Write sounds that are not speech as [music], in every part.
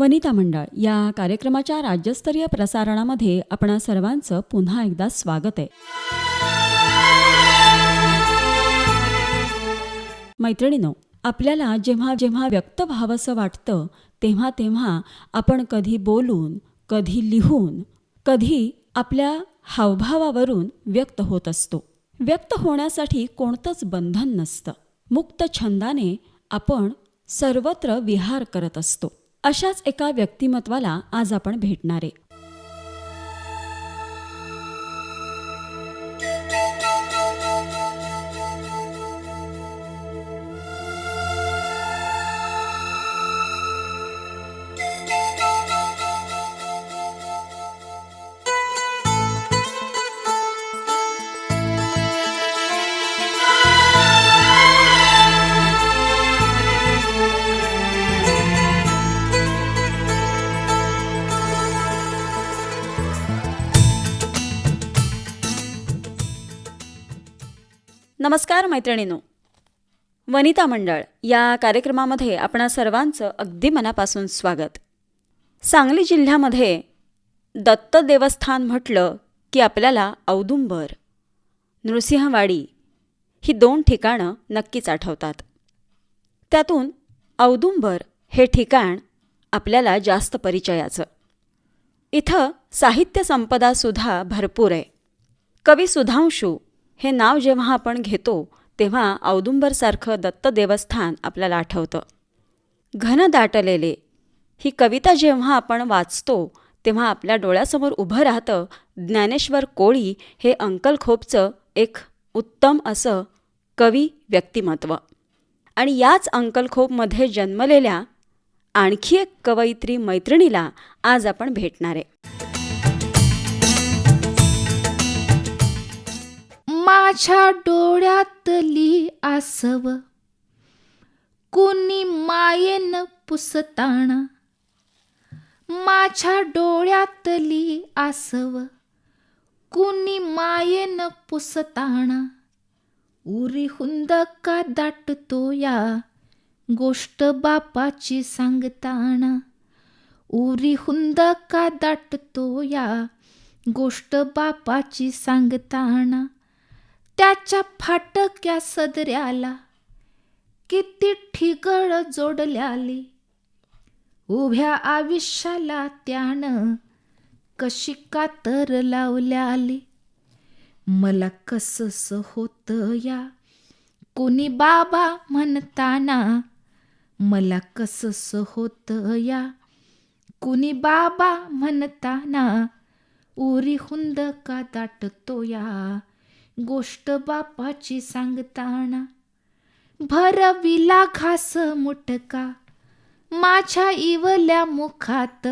वनिता मंडळ या कार्यक्रमाच्या राज्यस्तरीय प्रसारणामध्ये आपणा सर्वांचं पुन्हा एकदा स्वागत आहे. मैत्रिणीनो आपल्याला जेव्हा जेव्हा व्यक्त व्हावंसं वाटतं तेव्हा तेव्हा आपण कधी बोलून कधी लिहून कधी आपल्या हावभावावरून व्यक्त होत असतो. व्यक्त होण्यासाठी कोणतंच बंधन नसतं. मुक्त छंदाने आपण सर्वत्र विहार करत असतो. अशाच एका व्यक्तिमत्वाला आज आपण भेटणार. आहे नमस्कार मैत्रिणींनो. वनिता मंडळ या कार्यक्रमामध्ये आपणा सर्वांचं अगदी मनापासून स्वागत. सांगली जिल्ह्यामध्ये दत्त देवस्थान म्हटलं की आपल्याला औदुंबर नृसिंहवाडी ही दोन ठिकाणं नक्कीच आठवतात. त्यातून औदुंबर हे ठिकाण आपल्याला जास्त परिचयाचं. इथं साहित्य संपदासुद्धा भरपूर आहे. कवी सुधांशू हे नाव जेव्हा आपण घेतो तेव्हा औदुंबरसारखं दत्त देवस्थान आपल्याला आठवतं. घन दाटलेले. ही कविता जेव्हा आपण वाचतो तेव्हा आपल्या डोळ्यासमोर उभं राहतं ज्ञानेश्वर कोळी हे अंकलखोपचं एक उत्तम असं कवी व्यक्तिमत्व. आणि याच अंकलखोपमध्ये जन्मलेल्या आणखी एक कवयित्री मैत्रिणीला आज आपण भेटणार. आहे माझ्या डोळ्यातली आसव. कुणी मायेन पुसताना माझ्या डोळ्यातली आसव. कुणी मायेन पुसताना उरी हुंद का दाटतो या गोष्ट बापाची सांगताना. उरी हुंद का दाटतो या गोष्ट बापाची सांगताना. त्याच्या फाटक्या सदऱ्याला किती ठिगळ जोडल्याली. उभ्या आयुष्याला त्यानं कशी कातर लावल्याली. मला कसस होत या. कोणी बाबा म्हणताना मला कसस होत या. कुणी बाबा म्हणताना उरी हुंद का दाटतो या. गोष्ट बापाची सांगताना. भरविला घास मुटका माझ्या इवल्या मुखात.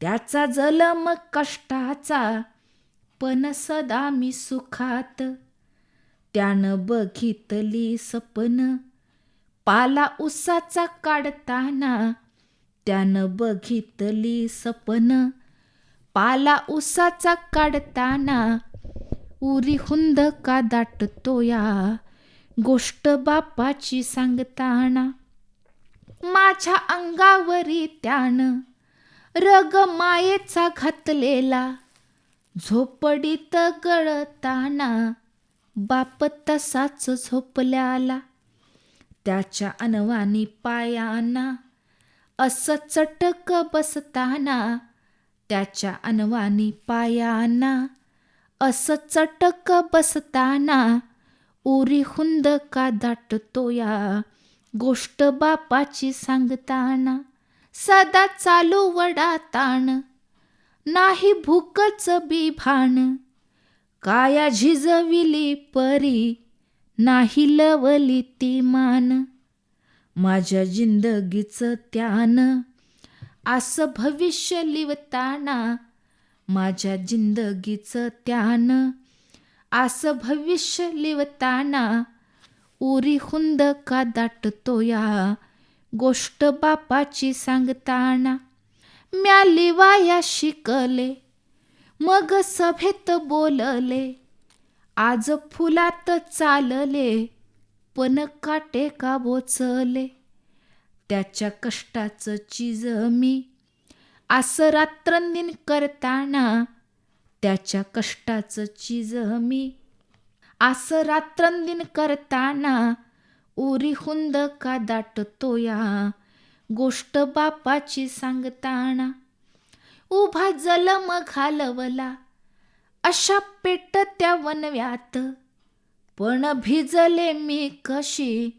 त्याचा जलम कष्टाचा पण सदा मी सुखात. त्यानं बघितली सपन पाला उसाचा काढताना. त्यानं बघितली सपन पाला उसाचा काढताना. उरी हुंद का दाटतो या गोष्ट बापाची सांगताना माझ्या अंगावरी त्यानं रग मायेचा घातलेला. झोपडीत गळताना बाप तसाच झोपल्याला. त्याच्या अनवानी पायाना असं चटक बसताना त्याच्या अनवानी पायाना असं चटक बसताना उरी हुंद का दाटतो या गोष्ट बापाची सांगताना सदा चालू वडा ताण नाही भूकच बिभान काया झिजविली परी नाही लवली ती मान. माझ्या जिंदगीचं त्यानं असं भविष्य लिवताना माझ्या जिंदगीचं त्यानं असं भविष्य लिवताना उरी हुंद का दाटतो या गोष्ट बापाची सांगताना म्या लिवाया शिकले मग सभेत बोलले आज फुलात चालले पण काटे का बोचले? त्याच्या कष्टाचं चीज मी असं रात्रंदिन करताना त्याच्या कष्टाचं चीज मी. असं रात्रंदिन करताना उरी हुंद का दाटतो या गोष्ट बापाची सांगताना. उभा जलम घालवला अशा पेट त्या वनव्यात. पण भिजले मी कशी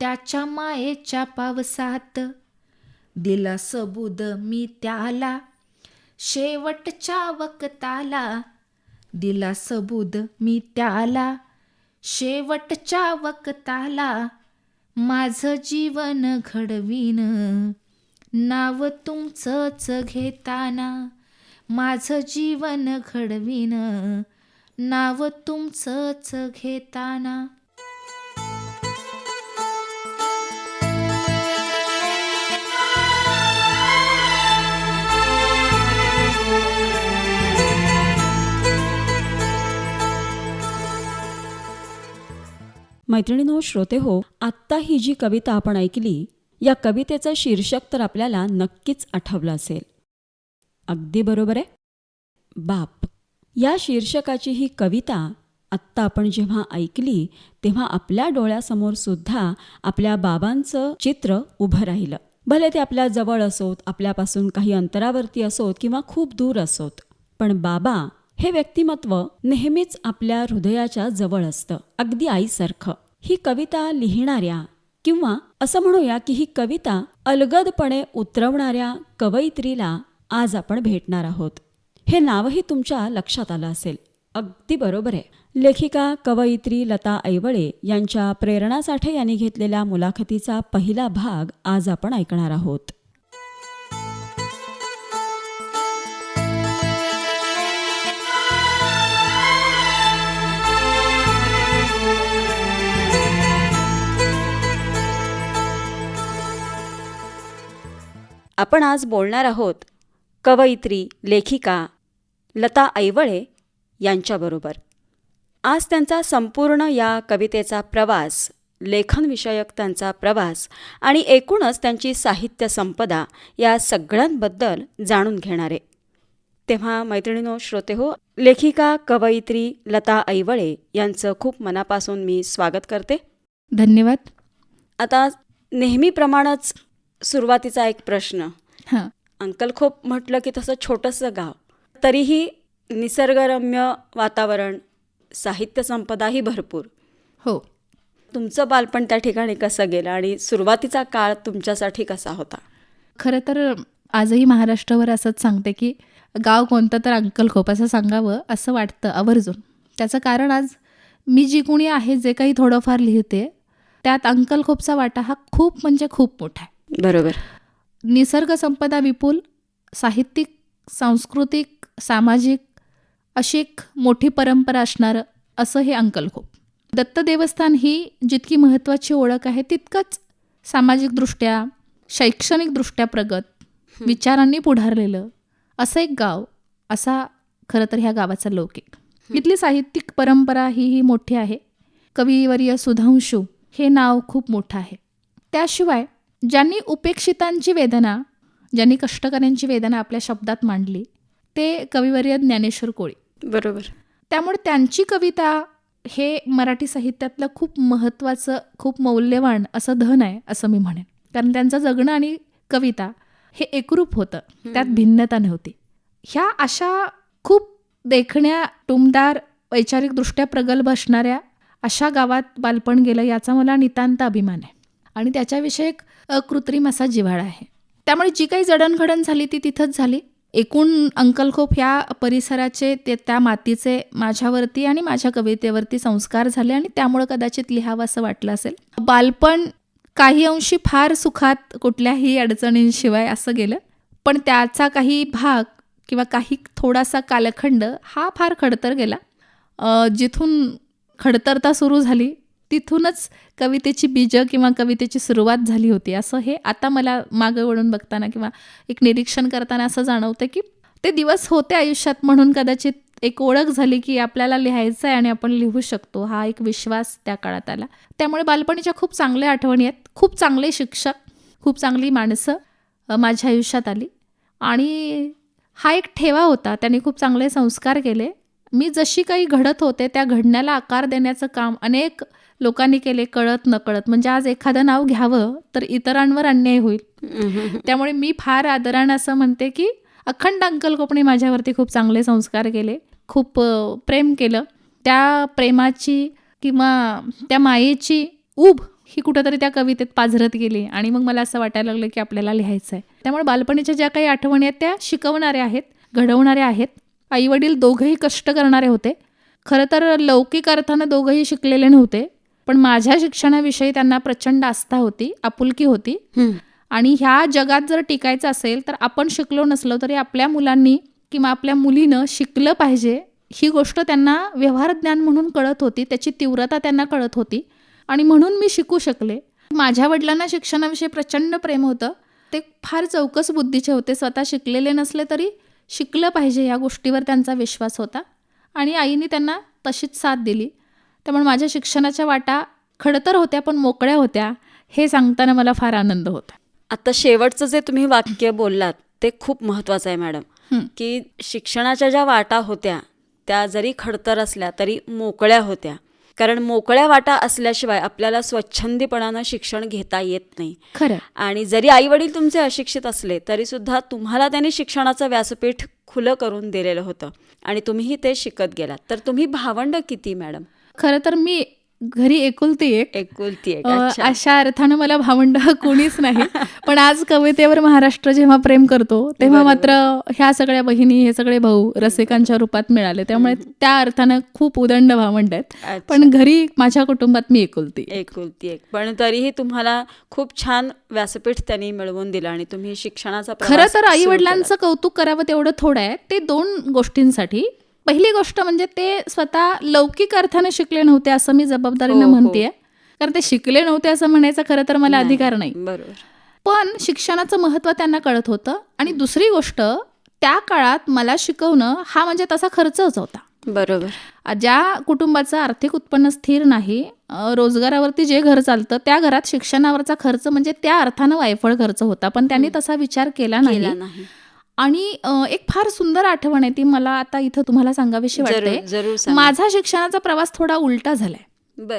त्याच्या मायेच्या पावसात. दिला सबूद मी त्याला शेवटच्या वक्ताला दिला सबूद मी त्याला शेवटच्या वक्ताला माझं जीवन घडवीन नाव तुमचंच घेताना. माझं जीवन घडवीन नाव तुमचंच घेताना. मैत्रिणीनो श्रोते हो आत्ता ही जी कविता आपण ऐकली या कवितेचं शीर्षक तर आपल्याला नक्कीच आठवलं असेल. अगदी बरोबर आहे? बाप या शीर्षकाची ही कविता आत्ता आपण जेव्हा ऐकली तेव्हा आपल्या डोळ्यासमोर सुद्धा आपल्या बाबांचं चित्र उभं राहिलं. भले ते आपल्या जवळ असोत आपल्यापासून काही अंतरावरती असोत किंवा खूप दूर असोत पण बाबा हे व्यक्तिमत्व नेहमीच आपल्या हृदयाच्या जवळ असतं अगदी आईसारखं. ही कविता लिहिणाऱ्या किंवा असं म्हणूया की ही कविता अलगदपणे उतरवणाऱ्या कवयित्रीला आज आपण भेटणार आहोत. हे नावही तुमच्या लक्षात आलं असेल. अगदी बरोबर आहे. लेखिका कवयित्री लता ऐवळे यांच्या प्रेरणा साठे यांनी घेतलेल्या मुलाखतीचा पहिला भाग आज आपण ऐकणार आहोत. आपण आज बोलणार आहोत कवयित्री लेखिका लता ऐवळे यांच्याबरोबर. आज त्यांचा संपूर्ण या कवितेचा प्रवास लेखनविषयक त्यांचा प्रवास आणि एकूणच त्यांची साहित्य संपदा या सगळ्यांबद्दल जाणून घेणारे. तेव्हा मैत्रिणीनो श्रोते हो लेखिका कवयित्री लता ऐवळे यांचं खूप मनापासून मी स्वागत करते. धन्यवाद. आता नेहमीप्रमाणेच सुरुवातीचा एक प्रश्न. हां. अंकलखोप म्हटलं की तसं छोटंसं गाव. तरीही निसर्गरम्य वातावरण साहित्य संपदाही भरपूर. हो. तुमचं बालपण त्या ठिकाणी कसं गेलं आणि सुरुवातीचा काळ तुमच्यासाठी कसा होता? खरं तर आजही महाराष्ट्रावर असंच सांगते की गाव कोणतं तर अंकलखोप असं सांगावं असं वाटतं आवर्जून. त्याचं कारण आज मी जी कोणी आहे जे काही थोडंफार लिहिते त्यात अंकलखोपचा वाटा हा खूप म्हणजे खूप मोठा आहे. बरोबर. निसर्ग संपदा विपुल साहित्यिक सांस्कृतिक सामाजिक अशी एक मोठी परंपरा असणारं असं हे अंकलखोप दत्त देवस्थान ही जितकी महत्त्वाची ओळख आहे तितकंच सामाजिकदृष्ट्या शैक्षणिकदृष्ट्या प्रगत विचारांनी पुढारलेलं असं एक गाव असा खरं तर ह्या गावाचा लौकिक इथली साहित्यिक परंपरा ही ही मोठी आहे. कविवर्य सुधांशू हे नाव खूप मोठं आहे. त्याशिवाय ज्यांनी उपेक्षितांची वेदना ज्यांनी कष्टकऱ्यांची वेदना आपल्या शब्दात मांडली ते कविवर्य ज्ञानेश्वर कोळी. बरोबर. त्यामुळे त्यांची कविता हे मराठी साहित्यातलं खूप महत्त्वाचं खूप मौल्यवान असं धन आहे असं मी म्हणेन. कारण त्यांचं जगणं आणि कविता हे एकरूप होतं. त्यात भिन्नता नव्हती. ह्या अशा खूप देखण्या टुमदार वैचारिकदृष्ट्या प्रगल्भ असणाऱ्या अशा गावात बालपण गेलं याचा मला नितांत अभिमान आहे. आणि त्याच्याविषयक कृत्रिम असा जिव्हाळा आहे. त्यामुळे जी काही जडणघडण झाली ती तिथंच झाली. एकूण अंकलखोप ह्या परिसराचे ते त्या मातीचे माझ्यावरती आणि माझ्या कवितेवरती संस्कार झाले आणि त्यामुळं कदाचित लिहावं असं वाटलं असेल. बालपण काही अंशी फार सुखात कुठल्याही अडचणींशिवाय असं गेलं. पण त्याचा काही भाग किंवा काही थोडासा कालखंड हा फार खडतर गेला. जिथून खडतरता सुरू झाली तिथूनच कवितेची बीजं किंवा कवितेची सुरुवात झाली होती. असं हे आता मला मागं वळून बघताना किंवा एक निरीक्षण करताना असं जाणवतं की ते दिवस होते आयुष्यात म्हणून कदाचित एक ओळख झाली की आपल्याला लिहायचं आहे आणि आपण लिहू शकतो. हा एक विश्वास त्या काळात आला. त्यामुळे बालपणीच्या खूप चांगल्या आठवणी आहेत. खूप चांगले शिक्षक खूप चांगली माणसं माझ्या आयुष्यात आली. आणि हा एक ठेवा होता. त्याने खूप चांगले संस्कार केले. मी जशी काही घडत होते त्या घडण्याला आकार देण्याचं काम अनेक लोकांनी केले कळत नकळत. म्हणजे आज एखादं नाव घ्यावं तर इतरांवर अन्याय होईल. त्यामुळे मी फार आदरानं असं म्हणते की अखंड अंकल कोपणे माझ्यावरती खूप चांगले संस्कार केले. खूप प्रेम केलं. त्या प्रेमाची किंवा त्या मायेची ऊब ही कुठंतरी त्या कवितेत पाझरत गेली आणि मग मला असं वाटायला लागलं की आपल्याला लिहायचं आहे. त्यामुळे बालपणीच्या ज्या काही आठवणी आहेत त्या शिकवणाऱ्या आहेत घडवणाऱ्या आहेत. आईवडील दोघंही कष्ट करणारे होते. खरं तर लौकिक अर्थानं दोघंही शिकलेले नव्हते. पण माझ्या शिक्षणाविषयी त्यांना प्रचंड आस्था होती आपुलकी होती. आणि ह्या जगात जर टिकायचं असेल तर आपण शिकलो नसलो तरी आपल्या मुलांनी किंवा आपल्या मुलीनं शिकलं पाहिजे ही गोष्ट त्यांना व्यवहार ज्ञान म्हणून कळत होती त्याची तीव्रता त्यांना कळत होती. आणि म्हणून मी शिकू शकले. माझ्या वडिलांना शिक्षणाविषयी प्रचंड प्रेम होतं. ते फार चौकस बुद्धीचे होते स्वतः शिकलेले नसले तरी शिकलं पाहिजे या गोष्टीवर त्यांचा विश्वास होता. आणि आईने त्यांना तशीच साथ दिली. त्यामुळे माझ्या शिक्षणाच्या वाटा खडतर होत्या पण मोकळ्या होत्या हे सांगताना मला फार आनंद होता. आता शेवटचं जे तुम्ही वाक्य बोललात ते खूप महत्वाचं आहे मॅडम. की शिक्षणाच्या ज्या वाटा होत्या त्या जरी खडतर असल्या तरी मोकळ्या होत्या. कारण मोकळ्या वाटा असल्याशिवाय आपल्याला स्वच्छंदीपणानं शिक्षण घेता येत नाही. खरं. आणि जरी आई वडील तुमचे अशिक्षित असले तरी सुद्धा तुम्हाला त्यांनी शिक्षणाचं व्यासपीठ खुलं करून दिलेलं होतं. आणि तुम्हीही ते शिकत गेलात. तर तुम्ही भावंड किती मॅडम? खरं तर मी घरी एकुलती एक. एकुलती एक अशा अर्थानं मला भावंड कोणीच नाही. पण आज कवितेवर महाराष्ट्र जेव्हा प्रेम करतो तेव्हा. मात्र ह्या सगळ्या बहिणी हे सगळे भाऊ रसिकांच्या रूपात मिळाले. त्यामुळे त्या अर्थानं खूप उदंड भावंड आहेत. पण घरी माझ्या कुटुंबात मी एकुलती एक. एकुलती एक. पण तरीही तुम्हाला खूप छान व्यासपीठ त्यांनी मिळवून दिलं आणि तुम्ही शिक्षणाचा खरं तर आई वडिलांचं कौतुक करावं तेवढं थोडं आहे. ते दोन गोष्टींसाठी पहिली गोष्ट म्हणजे ते स्वतः लौकिक अर्थाने शिकले नव्हते असं मी जबाबदारीनं हो, हो. म्हणतेय. कारण ते शिकले नव्हते असं म्हणायचं खरं तर मला. अधिकार नाही. बरोबर. पण शिक्षणाचं महत्त्व त्यांना कळत होतं. आणि दुसरी गोष्ट त्या काळात मला शिकवणं हा म्हणजे तसा खर्चच होता. बरोबर. ज्या कुटुंबाचं आर्थिक उत्पन्न स्थिर नाही रोजगारावरती जे घर चालतं त्या घरात शिक्षणावरचा खर्च म्हणजे त्या अर्थानं वायफळ खर्च होता. पण त्यांनी तसा विचार केला नाही. आणि एक फार सुंदर आठवण आहे ती मला आता इथं तुम्हाला सांगावीशी वाटते. माझा शिक्षणाचा प्रवास थोडा उलटा झालाय.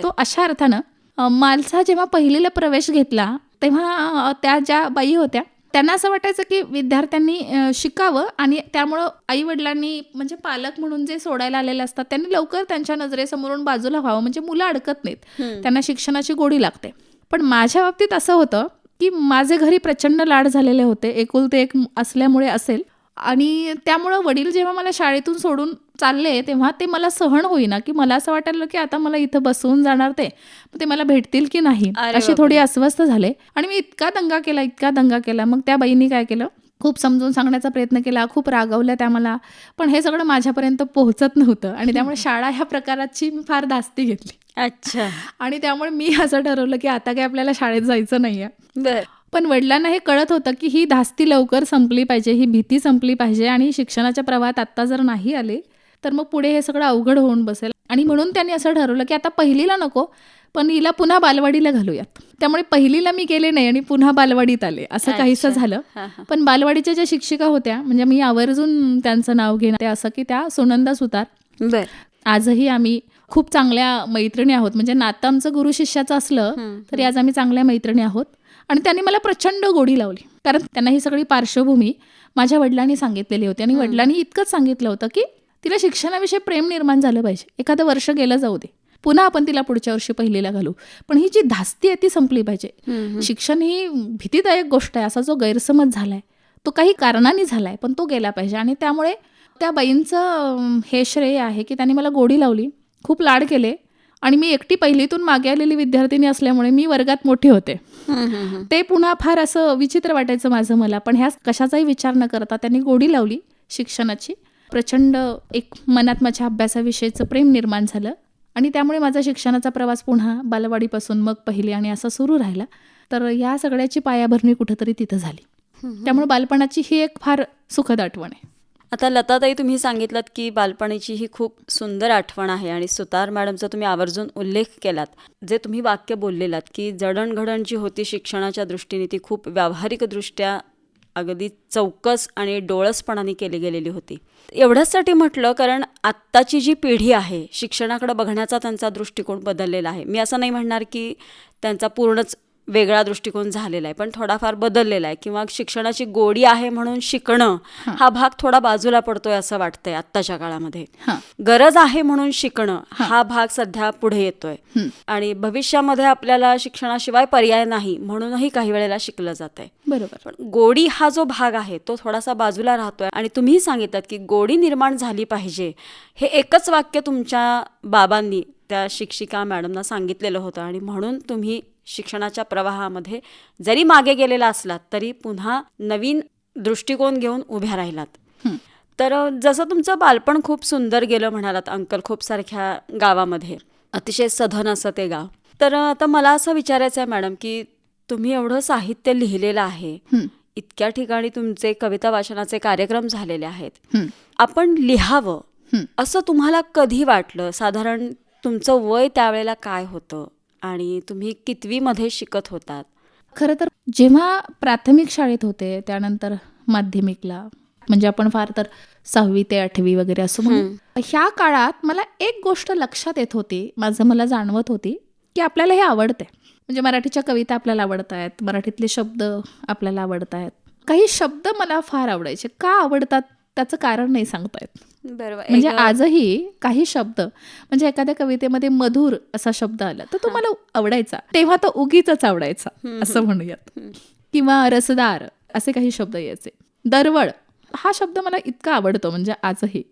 तो अशा अर्थानं माझा जेव्हा पहिलीला प्रवेश घेतला तेव्हा त्या ज्या बाई होत्या त्यांना असं वाटायचं की विद्यार्थ्यांनी शिकावं आणि त्यामुळं आई वडिलांनी म्हणजे पालक म्हणून जे सोडायला आलेले असतात त्यांनी लवकर त्यांच्या नजरेसमोरून बाजूला व्हावं म्हणजे मुलं अडकत नाहीत. त्यांना शिक्षणाची गोडी लागते पण माझ्या बाबतीत असं होतं की माझे घरी प्रचंड लाड झालेले होते. एकुलते एक असल्यामुळे असेल. आणि त्यामुळं वडील जेव्हा मला शाळेतून सोडून चालले तेव्हा ते मला सहन होईना. की मला असं वाटायला की आता मला इथं बसवून जाणार ते. ते मला भेटतील की नाही? अशी. थोडी अस्वस्थ झाले. आणि मी इतका दंगा केला इतका दंगा केला. मग त्या बाईंनी काय केलं? खूप समजून सांगण्याचा प्रयत्न केला खूप रागवल्या त्या मला. पण हे सगळं माझ्यापर्यंत पोहोचत नव्हतं आणि त्यामुळे [laughs] शाळा ह्या प्रकाराची मी फार धास्ती घेतली. अच्छा. [laughs] आणि त्यामुळे मी असं ठरवलं की आता काय आपल्याला शाळेत जायचं नाहीये. बर. पण वडिलांना हे कळत होतं की ही धास्ती लवकर संपली पाहिजे ही भीती संपली पाहिजे आणि शिक्षणाच्या प्रवाहात आत्ता जर नाही आले तर मग पुढे हे सगळं अवघड होऊन बसेल. आणि म्हणून त्यांनी असं ठरवलं की आता पहिलीला नको पण हिला पुन्हा बालवाडीला घालूयात. त्यामुळे पहिलीला मी गेले नाही आणि पुन्हा बालवाडीत आले. असं काहीसं. झालं. पण बालवाडीच्या ज्या शिक्षिका होत्या म्हणजे मी आवर्जून त्यांचं नाव घेणार ते असं की त्या सुनंदा सुतार. आजही आम्ही खूप चांगल्या मैत्रिणी आहोत. म्हणजे नातं आमचं गुरु शिष्याचं असलं तरी आज आम्ही चांगल्या मैत्रिणी आहोत. आणि त्यांनी मला प्रचंड गोडी लावली. कारण त्यांना ही सगळी पार्श्वभूमी माझ्या वडिलांनी सांगितलेली होती. आणि वडिलांनी इतकंच सांगितलं होतं की तिला शिक्षणाविषयी प्रेम निर्माण झालं पाहिजे. एखादं वर्ष गेलं जाऊ दे. पुन्हा आपण तिला पुढच्या वर्षी पहिलीला घालू. पण ही जी धास्ती आहे ती संपली पाहिजे. शिक्षण ही भीतीदायक गोष्ट आहे असा जो गैरसमज झालाय तो काही कारणाने झालाय पण तो गेला पाहिजे. आणि त्यामुळे त्या बाईंचं हे श्रेय आहे की त्यांनी मला गोडी लावली खूप लाड केले आणि मी एकटी पहिलीतून मागे आलेली विद्यार्थिनी असल्यामुळे मी वर्गात मोठी होते. ते पुन्हा फार असं विचित्र वाटायचं माझं मला पण ह्या कशाचाही विचार न करता त्यांनी गोडी लावली शिक्षणाची. प्रचंड एक मनात माझ्या अभ्यासाविषयीचं प्रेम निर्माण झालं. आणि त्यामुळे माझा शिक्षणाचा प्रवास पुन्हा बालवाडीपासून मग पहिली आणि असा सुरू राहिला. तर या सगळ्याची पायाभरणी कुठंतरी तिथं झाली. त्यामुळे बालपणाची ही एक फार सुखद आठवण आहे. आता लताताई तुम्ही सांगितलं की बालपणीची ही खूप सुंदर आठवण आहे आणि सुतार मॅडमचा तुम्ही आवर्जून उल्लेख केलात. जे तुम्ही वाक्य बोललेलात की जडणघडण जी होती शिक्षणाच्या दृष्टीने ती खूप व्यावहारिकदृष्ट्या अगदी चौकस आणि डोळसपणाने केली गेलेली होती. एवढ्याचसाठी म्हटलं कारण आत्ताची जी पिढी आहे शिक्षणाकडे बघण्याचा त्यांचा दृष्टिकोन बदललेला आहे. मी असं नाही म्हणणार की त्यांचा पूर्णच वेगळा दृष्टिकोन झालेला आहे पण थोडाफार बदललेला आहे किंवा शिक्षणाची गोडी आहे म्हणून शिकणं हा. भाग थोडा बाजूला पडतोय असं वाटतंय आत्ताच्या काळामध्ये. गरज आहे म्हणून शिकणं हा. भाग सध्या पुढे येतोय. आणि भविष्यामध्ये आपल्याला शिक्षणाशिवाय पर्याय नाही म्हणूनही काही वेळेला शिकलं जात आहे बरोबर. पण गोडी हा जो भाग आहे तो थोडासा बाजूला राहतोय आणि तुम्ही सांगितलं की गोडी निर्माण झाली पाहिजे. हे एकच वाक्य तुमच्या बाबांनी त्या शिक्षिका मॅडमना सांगितलेलं होतं आणि म्हणून तुम्ही शिक्षणाच्या प्रवाहामध्ये जरी मागे गेलेला असलात तरी पुन्हा नवीन दृष्टिकोन घेऊन उभ्या राहिलात. तर जसं तुमचं बालपण खूप सुंदर गेलं म्हणालात अंकलखोप सारख्या गावामध्ये अतिशय सधन असं ते गाव तर आता मला असं विचारायचं आहे मॅडम की तुम्ही एवढं साहित्य लिहिलेलं आहे. इतक्या ठिकाणी तुमचे कविता वाचनाचे कार्यक्रम झालेले आहेत. आपण लिहावं. असं तुम्हाला कधी वाटलं साधारण तुमचं वय त्यावेळेला काय होतं आणि तुम्ही कितवीमध्ये शिकत होतात? खरं तर जेव्हा प्राथमिक शाळेत होते त्यानंतर माध्यमिकला म्हणजे आपण फार तर सहावी ते आठवी वगैरे असं ह्या काळात मला एक गोष्ट लक्षात येत होती माझं मला जाणवत होती की आपल्याला हे आवडते म्हणजे मराठीच्या कविता आपल्याला आवडत आहेत मराठीतले शब्द आपल्याला आवडत आहेत काही शब्द मला फार आवडायचे. का आवडतात? त्याचं कारण नाही सांगता येत. बरोबर. म्हणजे आजही काही शब्द म्हणजे एखाद्या कवितेमध्ये मधुर असा शब्द आला तर तो मला आवडायचा. तेव्हा तो उगीच आवडायचा असं म्हणूयात. किंवा रसदार असे काही शब्द यायचे. दरवळ हा शब्द मला इतका आवडतो म्हणजे आजही.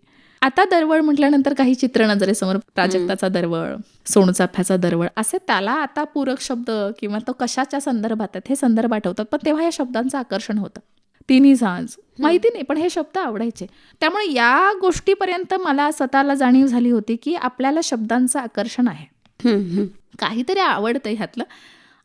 आता दरवळ म्हटल्यानंतर काही चित्र नजरेसमोर प्राजक्ताचा दरवळ सोनचाफ्याचा दरवळ असे त्याला आता पूरक शब्द किंवा तो कशाच्या संदर्भात हे संदर्भ आठवतात पण तेव्हा या शब्दांचं आकर्षण होतं. तिन्ही सांज माहिती नाही पण हे शब्द आवडायचे. त्यामुळे या गोष्टीपर्यंत मला स्वतःला जाणीव झाली होती की आपल्याला शब्दांचं आकर्षण आहे. काहीतरी आवडतंय ह्यातलं.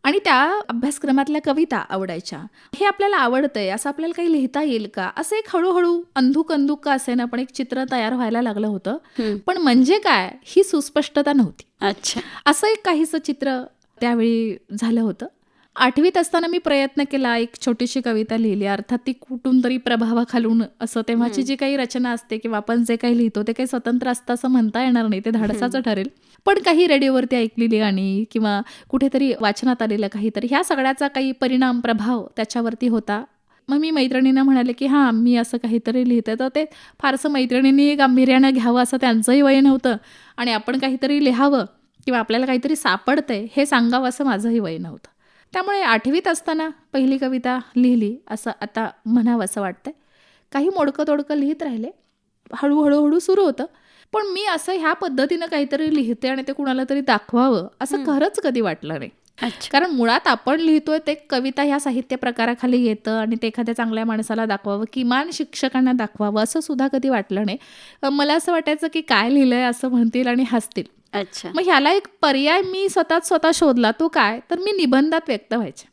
आणि त्या अभ्यासक्रमातल्या कविता आवडायच्या. हे आपल्याला आवडतंय असं आपल्याला काही लिहिता येईल का? असं एक हळूहळू अंधुक अंधुक का असे ना पण एक चित्र तयार व्हायला लागलं होतं. पण म्हणजे काय? ही सुस्पष्टता नव्हती. अच्छा. असं एक काहीसं चित्र त्यावेळी झालं होतं. आठवीत असताना मी प्रयत्न केला एक छोटीशी कविता लिहिली. अर्थात ती कुठून तरी प्रभावाखालून असं तेव्हाची जी काही रचना असते किंवा आपण जे काही लिहितो ते काही स्वतंत्र असतं असं म्हणता येणार नाही. ते धाडसाचं ठरेल. पण काही रेडिओवरती ऐकलेली गाणी किंवा कुठेतरी वाचनात आलेलं काहीतरी ह्या सगळ्याचा काही परिणाम प्रभाव त्याच्यावरती होता. मग मी मैत्रिणींना म्हणाले की हां मी असं काहीतरी लिहिते. तर ते फारसं मैत्रिणींनी गांभीर्यानं घ्यावं असं त्यांचंही वय नव्हतं. आणि आपण काहीतरी लिहावं किंवा आपल्याला काहीतरी सापडतंय हे सांगावं असं माझंही वय नव्हतं. त्यामुळे आठवीत असताना पहिली कविता लिहिली असं आता म्हणावं असं वाटतंय. काही मोडकं तोडकं लिहित राहिले. हळूहळू हळू सुरू होतं. पण मी असं ह्या पद्धतीनं काहीतरी लिहिते आणि ते कुणाला तरी दाखवावं असं खरंच कधी वाटलं नाही. कारण मुळात आपण लिहितोय ते कविता ह्या साहित्य प्रकाराखाली येतं आणि ते एखाद्या चांगल्या माणसाला दाखवावं किमान शिक्षकांना दाखवावं असं सुद्धा कधी वाटलं नाही. मला असं वाटायचं की काय लिहिलंय असं म्हणतील आणि हसतील. अच्छा. मग ह्याला एक पर्याय मी स्वतःच स्वतः शोधला तो काय? तर मी निबंधात व्यक्त व्हायचे.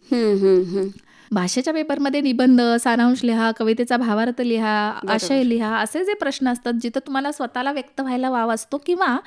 भाषेच्या पेपरमध्ये निबंध सारांश लिहा कवितेचा भावार्थ लिहा आशय लिहा असे जे प्रश्न असतात जिथं तुम्हाला स्वतःला व्यक्त व्हायला वाव असतो किंवा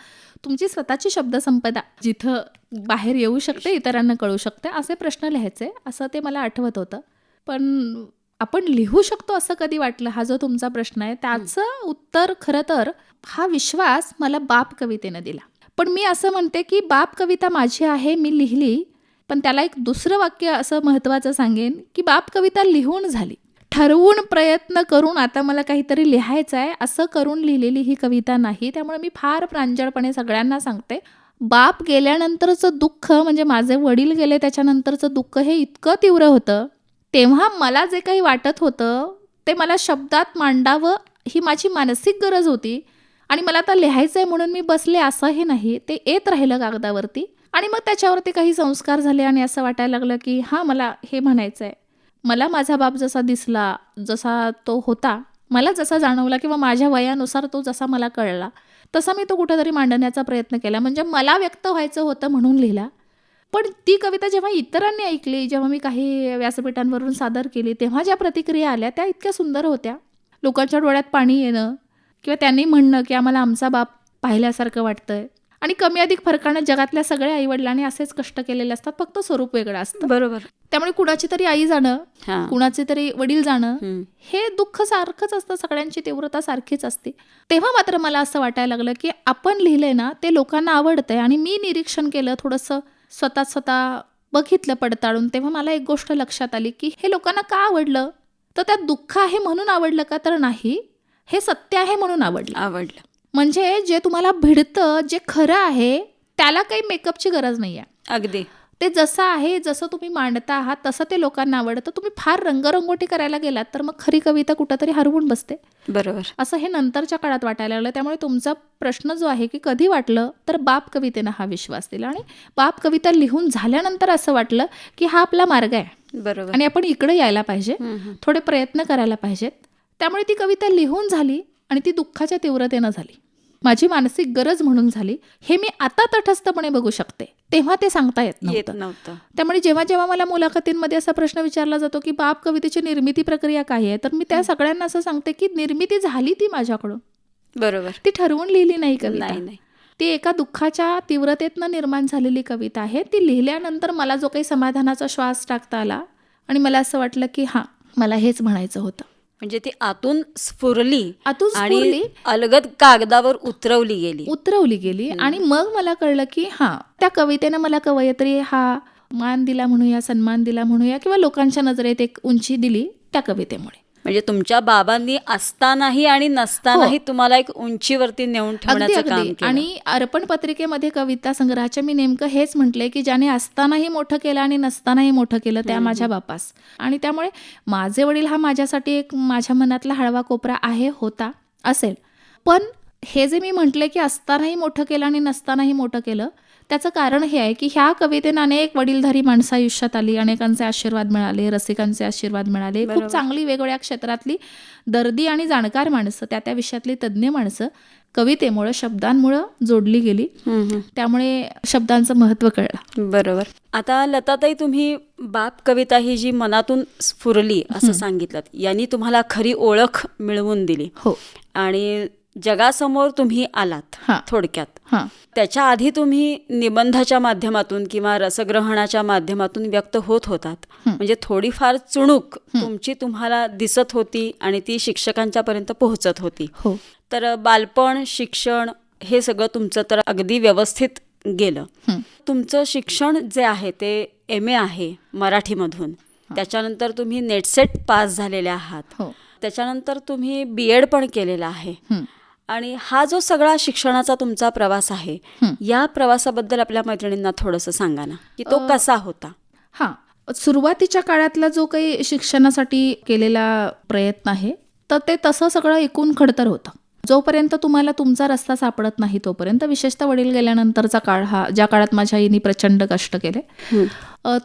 तुमची स्वतःची शब्दसंपदा जिथं बाहेर येऊ शकते इतरांना कळू शकते असे प्रश्न लिहायचे. असं ते मला आठवत होतं. पण आपण लिहू शकतो असं कधी वाटलं? हा जो तुमचा प्रश्न आहे त्याचं उत्तर खरं तर हा विश्वास मला बाप कवितेनं दिला. पण मी असं म्हणते की बाप कविता माझी आहे मी लिहिली पण त्याला एक दुसरं वाक्य असं महत्त्वाचं सांगेन की बाप कविता लिहून झाली. ठरवून प्रयत्न करून आता मला काहीतरी लिहायचं आहे असं करून लिहिलेली ही कविता नाही त्यामुळे मी फार प्रांजळपणे सगळ्यांना सांगते. बाप गेल्यानंतरचं दुःख म्हणजे माझे वडील गेले त्याच्यानंतरचं दुःख हे इतकं तीव्र होतं तेव्हा मला जे काही वाटत होतं ते मला शब्दात मांडावं ही माझी मानसिक गरज होती. आणि मला आता लिहायचं आहे म्हणून मी बसले असंही नाही ते येत राहिलं कागदावरती. आणि मग त्याच्यावरती काही संस्कार झाले आणि असं वाटायला लागलं की हां मला हे म्हणायचं आहे मला माझा बाप जसा दिसला जसा तो होता मला जसा जाणवला किंवा माझ्या वयानुसार तो जसा मला कळला तसा मी तो कुठेतरी मांडण्याचा प्रयत्न केला. म्हणजे मला व्यक्त व्हायचं होतं म्हणून लिहिला. पण ती कविता जेव्हा इतरांनी ऐकली जेव्हा मी काही व्यासपीठांवरून सादर केली तेव्हा ज्या प्रतिक्रिया आल्या त्या इतक्या सुंदर होत्या. लोकांच्या डोळ्यात पाणी येणं किंवा त्यांनी म्हणणं की आम्हाला आमचा बाप पाहिल्यासारखं वाटतंय. आणि कमी अधिक फरकानं जगातल्या सगळ्या आईवडिलांनी असेच कष्ट केलेले असतात फक्त स्वरूप वेगळं असतं. बरोबर. त्यामुळे कुणाची तरी आई जाणं कुणाचे तरी वडील जाणं. हे दुःख सारखंच असतं सगळ्यांची तीव्रता सारखीच असते. तेव्हा मात्र मला असं वाटायला लागलं की आपण लिहिलंय ना ते लोकांना आवडतंय आणि मी निरीक्षण केलं थोडंसं स्वतः स्वतः बघितलं पडताळून तेव्हा मला एक गोष्ट लक्षात आली की हे लोकांना का आवडलं? तर त्यात दुःख आहे म्हणून आवडलं का तर नाही. हे सत्य आहे म्हणून आवडलं. आवडलं. म्हणजे जे तुम्हाला भिडतं जे खरं आहे त्याला काही मेकअपची गरज नाही आहे अगदी. ते जसं आहे जसं तुम्ही मांडता आहात तसं ते लोकांना आवडतं. तुम्ही फार रंगरंगोटी करायला गेलात तर मग खरी कविता कुठंतरी हरवून बसते. बरोबर. असं हे नंतरच्या काळात वाटायला लागलं. त्यामुळे तुमचा प्रश्न जो आहे की कधी वाटलं तर बाप कवितेनं हा विश्वास दिला. आणि बाप कविता लिहून झाल्यानंतर असं वाटलं की हा आपला मार्ग आहे. बरोबर. आणि आपण इकडे यायला पाहिजे. थोडे प्रयत्न करायला पाहिजेत. त्यामुळे ती कविता लिहून झाली आणि ती दुःखाच्या तीव्रतेनं झाली. माझी मानसिक गरज म्हणून झाली. हे मी आता तटस्थपणे बघू शकते. तेव्हा ते सांगता येत येत नव्हतं. त्यामुळे जेव्हा जेव्हा मला मुलाखतींमध्ये असा प्रश्न विचारला जातो की बाप कवितेची निर्मिती प्रक्रिया काय आहे? तर मी त्या सगळ्यांना असं सांगते की निर्मिती झाली ती माझ्याकडून. बरोबर. ती ठरवून लिहिली नाही कविता. नाही. ती एका दुःखाच्या तीव्रतेतनं निर्माण झालेली कविता आहे. ती लिहिल्यानंतर मला जो काही समाधानाचा श्वास टाकता आला आणि मला असं वाटलं की हां मला हेच म्हणायचं होतं. म्हणजे ती आतून स्फुरली आतून आणि स्फुरली? अलगद कागदावर उतरवली गेली. उतरवली गेली. आणि मग मला कळलं की हां त्या कवितेनं मला कवयित्री हा मान दिला म्हणूया सन्मान दिला म्हणूया किंवा लोकांच्या नजरेत एक उंची दिली त्या कवितेमुळे. म्हणजे तुमच्या बाबांनी असतानाही आणि नसतानाही तुम्हाला एक उंचीवरती नेऊन ठेवण्याचं काम आणि अर्पण पत्रिकेमध्ये कविता संग्रहाच्या मी नेमकं हेच म्हटलंय की ज्याने असतानाही मोठं केलं आणि नसतानाही मोठं केलं त्या माझ्या बापास. आणि त्यामुळे माझे वडील हा माझ्यासाठी एक माझ्या मनातला हळवा कोपरा आहे होता असेल. पण हे जे मी म्हटले की असतानाही मोठं केलं आणि नसतानाही मोठं केलं त्याचं कारण हे आहे की ह्या कवितेनं अनेक वडीलधारी माणसं आयुष्यात आली अनेकांचे आशीर्वाद मिळाले रसिकांचे आशीर्वाद मिळाले. खूप. चांगली वेगवेगळ्या क्षेत्रातली दर्दी आणि जाणकार माणसं त्या त्या विषयातली तज्ज्ञ माणसं कवितेमुळं शब्दांमुळं जोडली गेली. त्यामुळे शब्दांचं महत्त्व कळलं. बरोबर. आता लताताई तुम्ही बाप कविता ही जी मनातून स्फुरली असं सांगितलं यांनी तुम्हाला खरी ओळख मिळवून दिली. हो. आणि जगासमोर तुम्ही आलात थोडक्यात. त्याच्या आधी तुम्ही निबंधाच्या माध्यमातून किंवा रसग्रहणाच्या माध्यमातून व्यक्त होत होतात. म्हणजे थोडीफार चुणूक तुमची तुम्हाला दिसत होती आणि ती शिक्षकांच्या पर्यंत पोहोचत होती. हो. तर बालपण शिक्षण हे सगळं तुमचं तर अगदी व्यवस्थित गेलं. तुमचं शिक्षण जे आहे ते एम ए आहे मराठीमधून. त्याच्यानंतर तुम्ही नेटसेट पास झालेले आहात. हो. त्याच्यानंतर तुम्ही बी एड पण केलेलं आहे. आणि हा जो सगळा शिक्षणाचा तुमचा प्रवास आहे. या प्रवासाबद्दल आपल्या मैत्रिणींना थोडंसं सांगा ना की तो कसा होता? हां. सुरुवातीच्या काळातला जो काही शिक्षणासाठी केलेला प्रयत्न आहे तर ते तसं सगळं एकूण खडतर होतं. जोपर्यंत तुम्हाला तुमचा रस्ता सापडत नाही तोपर्यंत विशेषतः वडील गेल्यानंतरचा काळ हा ज्या काळात माझ्या आईनी प्रचंड कष्ट केले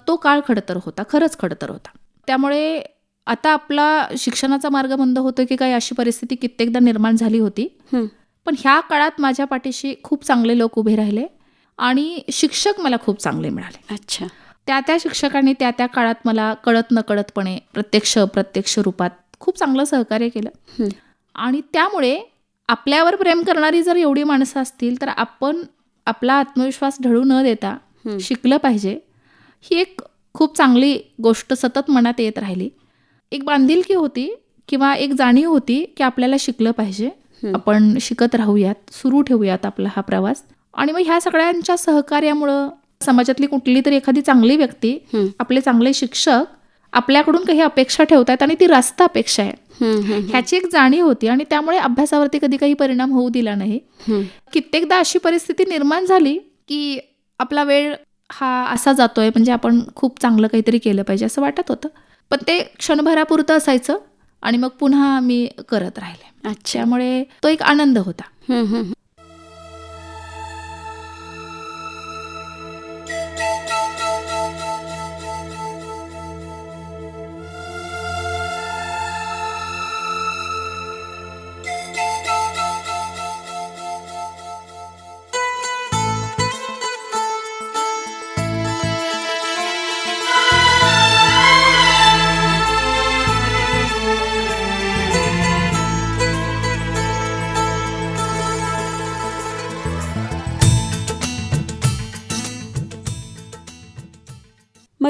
तो काळ खडतर होता खरंच खडतर होता. त्यामुळे आता आपला शिक्षणाचा मार्ग बंद होतो की काय अशी परिस्थिती कित्येकदा निर्माण झाली होती. पण ह्या काळात माझ्या पाठीशी खूप चांगले लोक उभे राहिले आणि शिक्षक मला खूप चांगले मिळाले अच्छा त्या त्या शिक्षकांनी त्या त्या काळात मला कळत नकळतपणे प्रत्यक्ष अप्रत्यक्ष रूपात खूप चांगलं सहकार्य केलं. आणि त्यामुळे आपल्यावर प्रेम करणारी जर एवढी माणसं असतील तर आपण आपला आत्मविश्वास ढळू न देता. शिकलं पाहिजे ही एक खूप चांगली गोष्ट सतत मनात येत राहिली एक बांधिलकी होती किंवा एक जाणीव होती की आपल्याला शिकलं पाहिजे. आपण शिकत राहूयात सुरू ठेवूयात आपला हा प्रवास आणि मग ह्या सगळ्यांच्या सहकार्यामुळं समाजातली कुठली तरी एखादी चांगली व्यक्ती. आपले चांगले शिक्षक आपल्याकडून काही अपेक्षा ठेवतात आणि ती रास्त अपेक्षा आहे ह्याची एक जाणीव होती आणि त्यामुळे अभ्यासावरती कधी काही परिणाम होऊ दिला नाही. कित्येकदा अशी परिस्थिती निर्माण झाली की आपला वेळ हा असा जातोय म्हणजे आपण खूप चांगलं काहीतरी केलं पाहिजे असं वाटत होतं पण ते क्षणभरापुरतं असायचं आणि मग पुन्हा मी करत राहिले. अच्छा. त्यामुळे तो एक आनंद होता.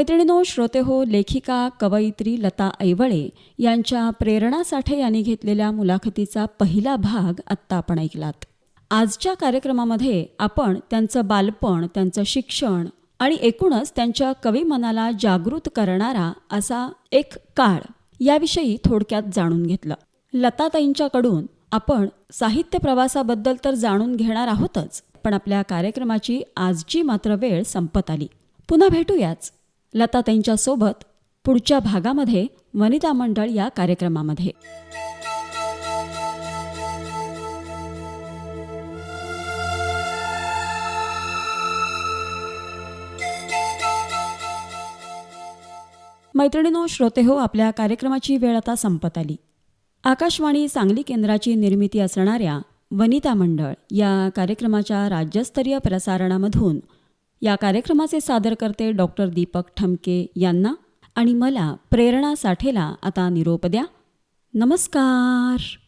मैत्रिणीनो श्रोते हो लेखिका कवयित्री लता ऐवळे यांच्या प्रेरणा साठे यांनी घेतलेल्या मुलाखतीचा पहिला भाग आत्ता आपण ऐकलात. आजच्या कार्यक्रमामध्ये आपण त्यांचं बालपण त्यांचं शिक्षण आणि एकूणच त्यांच्या कवी मनाला जागृत करणारा असा एक काळ याविषयी थोडक्यात जाणून घेतलं. लताताईंच्याकडून आपण साहित्य प्रवासाबद्दल तर जाणून घेणार आहोतच पण आपल्या कार्यक्रमाची आजची मात्र वेळ संपत आली. पुन्हा भेटूयाच. लता त्यांच्यासोबत पुढच्या भागामध्ये वनिता मंडळ या कार्यक्रमामध्ये. मैत्रिणीनो श्रोते हो आपल्या कार्यक्रमाची वेळ आता संपत आली. आकाशवाणी सांगली केंद्राची निर्मिती असणाऱ्या वनिता मंडळ या कार्यक्रमाच्या राज्यस्तरीय प्रसारणामधून या कार्यक्रमाचे सादरकर्ते डॉक्टर दीपक ठमके यांना आणि मला प्रेरणा साठेला आता निरोप द्या. नमस्कार.